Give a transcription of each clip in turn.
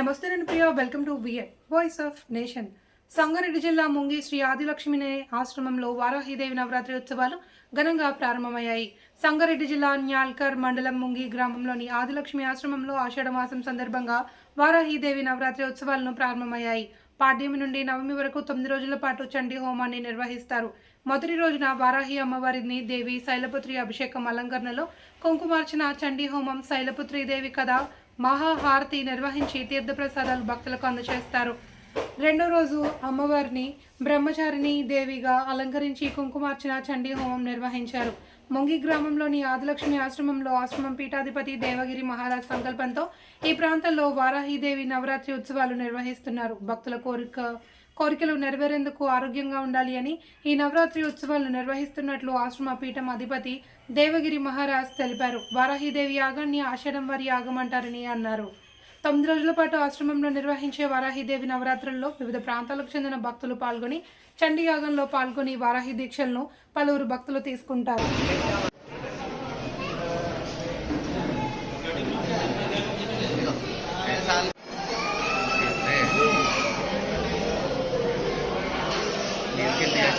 నమస్తే నేను Priya. Welcome to VA voice of nation Sangareddy జిల్లా ముంగి శ్రీ ఆదిలక్ష్మినే ఆశ్రమంలో వారాహిదేవి నవరాత్రి ఉత్సవాలు ఘనంగా ప్రారంభమయ్యాయి. సంగారెడ్డి జిల్లా న్యాల్కర్ మండలం ముంగి గ్రామంలోని ఆదిలక్ష్మి ఆశ్రమంలో ఆషాఢ మాసం సందర్భంగా వారాహిదేవి నవరాత్రి ఉత్సవాలను ప్రారంభమయ్యాయి. పాడ్యమి నుండి నవమి వరకు తొమ్మిది రోజుల పాటు చండీ హోమాన్ని నిర్వహిస్తారు. మొదటి రోజున వారాహి అమ్మవారిని దేవి శైలపుత్రి అభిషేకం అలంకరణలో కుంకుమార్చన చండీ హోమం శైలపుత్రి దేవి కథ మహాహారతి నిర్వహించి తీర్థప్రసాదాలు భక్తులకు అందజేస్తారు రెండో రోజు అమ్మవారిని బ్రహ్మచారిణి దేవిగా అలంకరించి కుంకుమార్చన చండీ హోమం నిర్వహించారు. మొంగి గ్రామంలోని ఆదిలక్ష్మి ఆశ్రమంలో ఆశ్రమం పీఠాధిపతి దేవగిరి మహారాజ్ సంకల్పంతో ఈ ప్రాంతంలో వారాహిదేవి నవరాత్రి ఉత్సవాలు నిర్వహిస్తున్నారు. భక్తుల కోరిక కోరికలు నెరవేరేందుకు ఆరోగ్యంగా ఉండాలి అని ఈ నవరాత్రి ఉత్సవాలను నిర్వహిస్తున్నట్లు ఆశ్రమ పీఠం అధిపతి దేవగిరి మహారాజ్ తెలిపారు. వారాహిదేవి యాగాన్ని ఆషాఢం వారి యాగం అంటారని అన్నారు. తొమ్మిది రోజుల పాటు ఆశ్రమంలో నిర్వహించే వారాహిదేవి నవరాత్రుల్లో వివిధ ప్రాంతాలకు చెందిన భక్తులు పాల్గొని చండీ యాగంలో పాల్గొని వారాహి దీక్షలను పలువురు భక్తులు తీసుకుంటారు.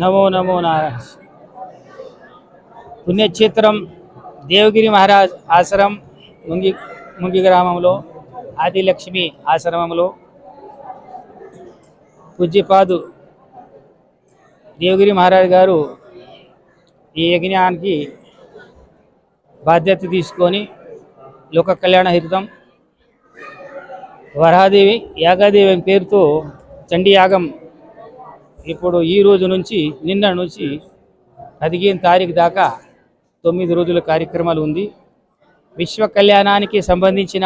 నమో నమో నారాయణ. పుణ్యక్షేత్రం దేవగిరి మహారాజ్ ఆశ్రమం ముంగి ముంగి గ్రామంలో ఆదిలక్ష్మి ఆశ్రమంలో పూజ్యపాదు దేవగిరి మహారాజ్ గారు ఈ యజ్ఞానికి బాధ్యత తీసుకొని లోక కళ్యాణ హితం వరహాదేవి యాగాదేవి పేరుతో చండీ యాగం ఇప్పుడు ఈ రోజు నుంచి నిన్న నుంచి పదిహేను తారీఖు దాకా తొమ్మిది రోజుల కార్యక్రమాలు ఉంది. విశ్వ కళ్యాణానికి సంబంధించిన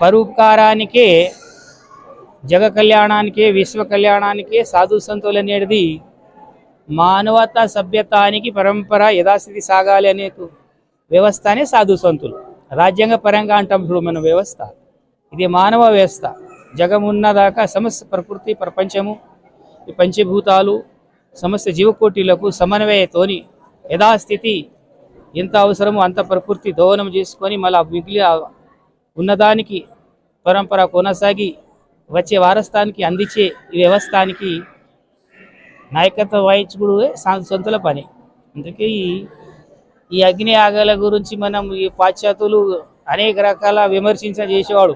పరోపకారానికే జగ కళ్యాణానికే విశ్వ కళ్యాణానికే సాధు సంతులు అనేది మానవత సభ్యతానికి పరంపర యథాస్థితి సాగాలి అనే వ్యవస్థనే సాధు సంతులు. రాజ్యాంగ పరంగా అంటాం ఇప్పుడు మన వ్యవస్థ. ఇది మానవ వ్యవస్థ. జగమున్నదాకా సమస్త ప్రకృతి ప్రపంచము ఈ పంచభూతాలు సమస్త జీవకోటిలకు సమన్వయతోని యథాస్థితి ఎంత అవసరమో అంత ప్రకృతి దోహనం చేసుకొని మళ్ళీ మిగిలి ఉన్నదానికి పరంపర కొనసాగి వచ్చే వారస్థానికి అందించే ఈ వ్యవస్థానికి నాయకత్వం వహించుడు సొంతల పని. అందుకే ఈ ఈ అగ్ని ఆగాల గురించి మనం ఈ పాశ్చాత్యులు అనేక రకాల విమర్శించ చేసేవాడు.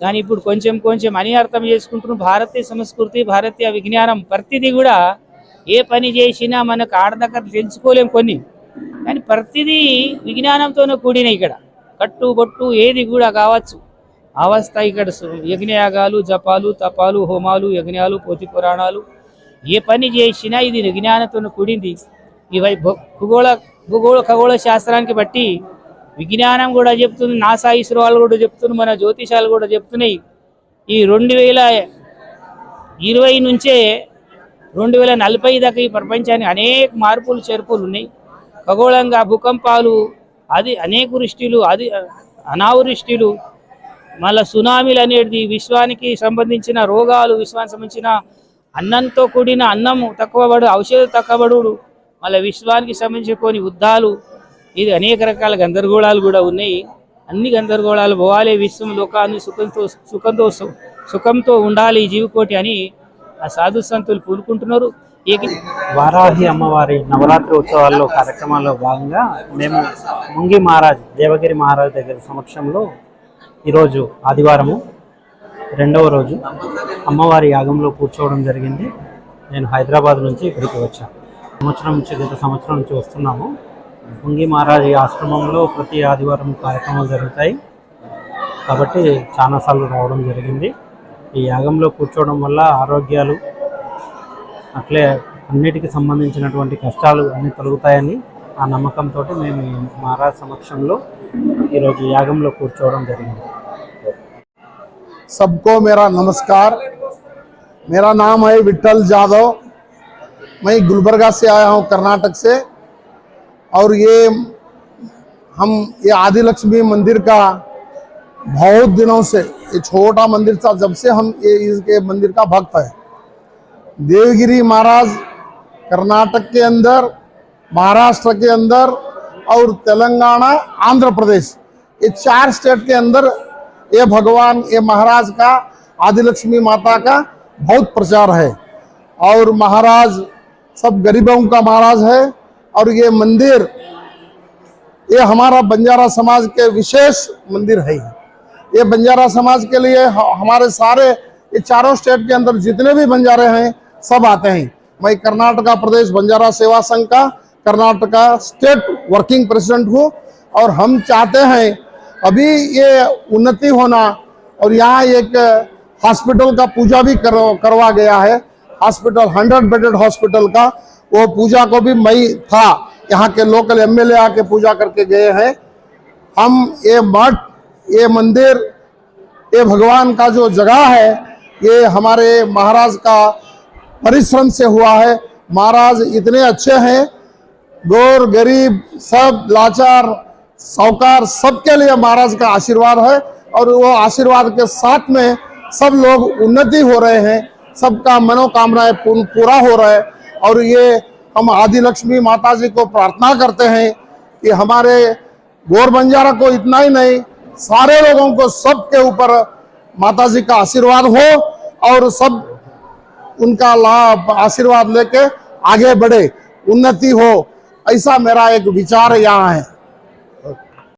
కానీ ఇప్పుడు కొంచెం కొంచెం అని అర్థం చేసుకుంటున్న భారతీయ సంస్కృతి భారతీయ విజ్ఞానం ప్రతిదీ కూడా ఏ పని చేసినా మనకు ఆడదగ్గర తెలుసుకోలేం కొన్ని. కానీ ప్రతిదీ విజ్ఞానంతోనే కూడిన ఇక్కడ. కట్టు బొట్టు ఏది కూడా కావచ్చు. అవస్థ ఇక్కడ యజ్ఞయాగాలు జపాలు తపాలు హోమాలు యజ్ఞాలు పోతి పురాణాలు. ఏ పని చేసినా ఇది విజ్ఞానంతో కూడింది. ఇవై భూగోళ భూగోళ ఖగోళ శాస్త్రానికి బట్టి విజ్ఞానం కూడా చెప్తుంది నాసా ఇస్రో వాళ్ళు కూడా చెప్తున్నారు మన జ్యోతిషాలు కూడా చెప్తున్నాయి. ఈ రెండు వేల ఇరవై నుంచే రెండు వేల నలభై దాకా ఈ ప్రపంచానికి అనేక మార్పులు చేర్పులు ఉన్నాయి. ఖగోళంగా భూకంపాలు అది అనేక వృష్టిలు అది అనావృష్టిలు మళ్ళీ సునామీలు అనేది విశ్వానికి సంబంధించిన రోగాలు విశ్వానికి సంబంధించిన అన్నంతో కూడిన అన్నము తక్కువబడు ఔషధం తక్కువబడు మళ్ళీ విశ్వానికి సంబంధించిన కొన్ని యుద్ధాలు ఇది అనేక రకాల గందరగోళాలు కూడా ఉన్నాయి. అన్ని గందరగోళాలు పోవాలి విశ్వం లోకాన్ని సుఖంతో సుఖంతో సుఖంతో ఉండాలి ఈ జీవికోటి అని ఆ సాధు సంతులు పూనుకుంటున్నారు. వారాహి అమ్మవారి నవరాత్రి ఉత్సవాల్లో కార్యక్రమాల్లో భాగంగా మేము ముంగి మహారాజ్ దేవగిరి మహారాజ్ దగ్గర సమక్షంలో ఈరోజు ఆదివారము రెండవ రోజు అమ్మవారి యాగంలో కూర్చోవడం జరిగింది. నేను హైదరాబాద్ నుంచి ఇక్కడికి వచ్చాను. సంవత్సరం నుంచి గత సంవత్సరం నుంచి వస్తున్నాము. ముంగి మహారాజ్ ఆశ్రమంలో ప్రతి ఆదివారం కార్యక్రమాలు జరుగుతాయి కాబట్టి చాలాసార్లు రావడం జరిగింది ఈ యాగంలో కూర్చోవడం వల్ల ఆరోగ్యాలు అట్లే అన్నిటికి సంబంధించినటువంటి కష్టాలు అన్ని తొలగుతాయని ఆ నమ్మకంతో మేము ఈ మహారాజ్ సమక్షంలో ఈరోజు యాగంలో కూర్చోవడం జరిగింది सबको मेरा नमस्कार मेरा नाम है विठल जादव मैं गुलबर्गा से आया हूँ कर्नाटक से और ये हम, ये आदि लक्ष्मी मंदिर का बहुत दिनों से, ये छोटा मंदिर था, जब से हम ये इसके मंदिर का भक्त है। देवगिरी महाराज कर्नाटक के अंदर, महाराष्ट्र के अंदर और तेलंगाना, आंध्र प्रदेश, ये चार स्टेट के अंदर ये भगवान, ये महाराज का, आदिलक्ष्मी माता का बहुत प्रचार है। और महाराज, सब गरीबों का महाराज है और ये मंदिर ये हमारा बंजारा समाज के विशेष मंदिर है। ये बंजारा समाज के लिए हमारे सारे ये चारों स्टेट के अंदर जितने भी बंजारे हैं सब आते हैं। मैं कर्नाटका प्रदेश बंजारा सेवा संघ का कर्नाटका स्टेट वर्किंग प्रेसिडेंट हूँ और हम चाहते हैं अभी ये उन्नति होना और यहाँ एक हॉस्पिटल का पूजा भी कर, करवा गया है। हॉस्पिटल हंड्रेड बेडेड हॉस्पिटल का वो पूजा को भी मई था। यहाँ के लोकल एमएलए आके पूजा करके गए हैं। हम ये मठ, ये मंदिर, ये भगवान का जो जगह है, ये हमारे महाराज का परिश्रम से हुआ है। महाराज इतने अच्छे हैं। गौर, गरीब, सब लाचार, साहूकार, सबके लिए महाराज का आशीर्वाद है। और वो आशीर्वाद के साथ में सब लोग उन्नति हो रहे हैं। सबका मनोकामनाएँ पूरा हो रहा है। और ये हम आदि लक्ष्मी माता जी को प्रार्थना करते हैं कि हमारे गोर बंजारा को इतना ही नहीं, सारे लोगों को सबके ऊपर माता जी का आशीर्वाद हो और सब उनका लाभ, आशीर्वाद लेके आगे बढ़े, उन्नति हो, ऐसा मेरा एक विचार यहाँ है।